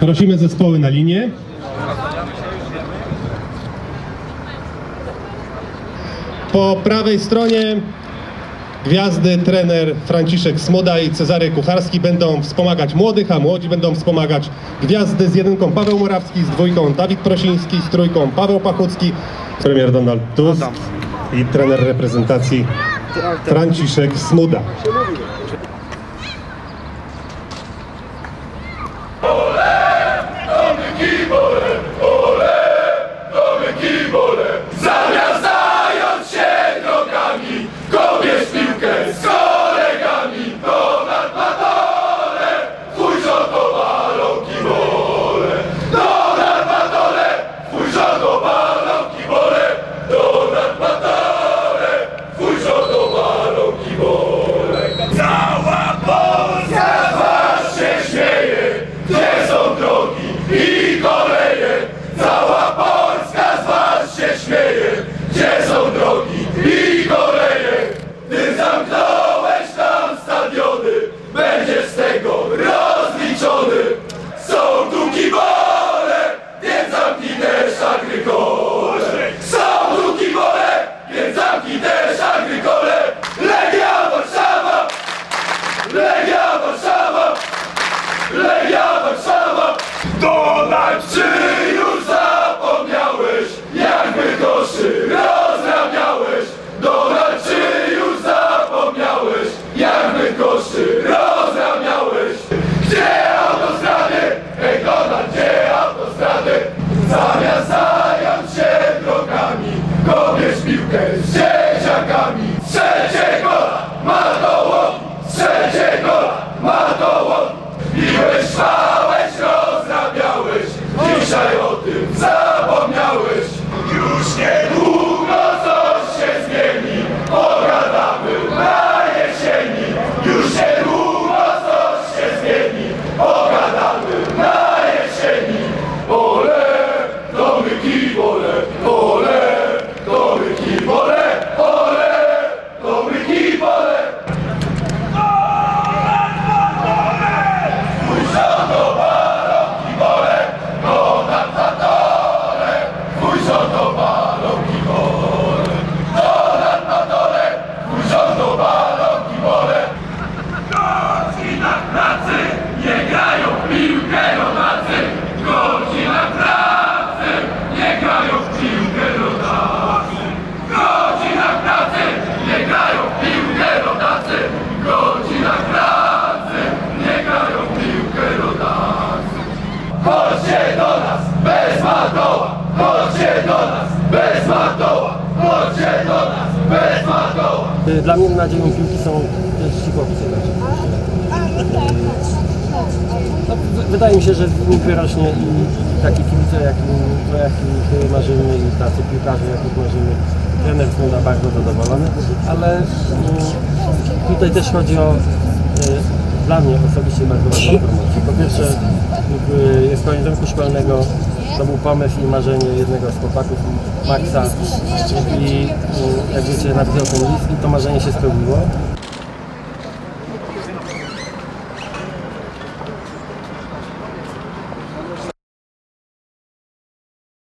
Prosimy zespoły na linię. Po prawej stronie gwiazdy trener Franciszek Smoda i Cezary Kucharski będą wspomagać młodych, a młodzi będą wspomagać gwiazdy z jedynką Paweł Morawski, z dwójką Dawid Prosiński, z trójką Paweł Pachucki, premier Donald Tusk i trener reprezentacji Franciszek Smuda. Zamiast zająć się drogami, kopiesz piłkę z kolegami. Donald Batole, twój rząd to balonki bole. Donald Batole, twój rząd to balonki bole. Donald Batole, twój rząd to balonki bole. Cała Polska z was się śmieje, gdzie są drogi i koleje. Cała Polska z was się śmieje, gdzie są drogi i koleje. Ty zamknąłeś tam stadiony, będziesz z tego rozliczony. Są tu kibole, więc zamknij też agrykole. Są tu kibole, więc zamknij też agrykole. Legia Warszawa! Legia Warszawa! Legia Warszawa! Donald, czy już zapomniałeś, jak Bydgoszczy rozrabiałeś? Donald, czy już zapomniałeś, jak Bydgoszczy rozrabiałeś? Gdzie autostrady? Ej Donald, gdzie autostrady? Zamiast zająć się drogami, kopiesz piłkę z dzieciakami. Strzelcie gola, ma to łowi, strzelcie gola, ma to łowi. Biłeś, szwałeś, rozrabiałeś, dzisiaj o tym zapomniałeś. Już Dla mnie nadzieją piłki są też ci chłopcy. No, wydaje mi się, że w nich wyrośnie i taki kibice, jakim, o jakich marzymy i tacy piłkarze, jakich marzymy. Trener Smuda bardzo zadowolony, ale mm, tutaj też chodzi o y, dla mnie osobiście bardzo ważną promocję. Po pierwsze y, jest koniec roku szkolnego, to był pomysł i marzenie jednego z chłopaków, Maxa i jak wiecie napisał ten list i to marzenie się spełniło.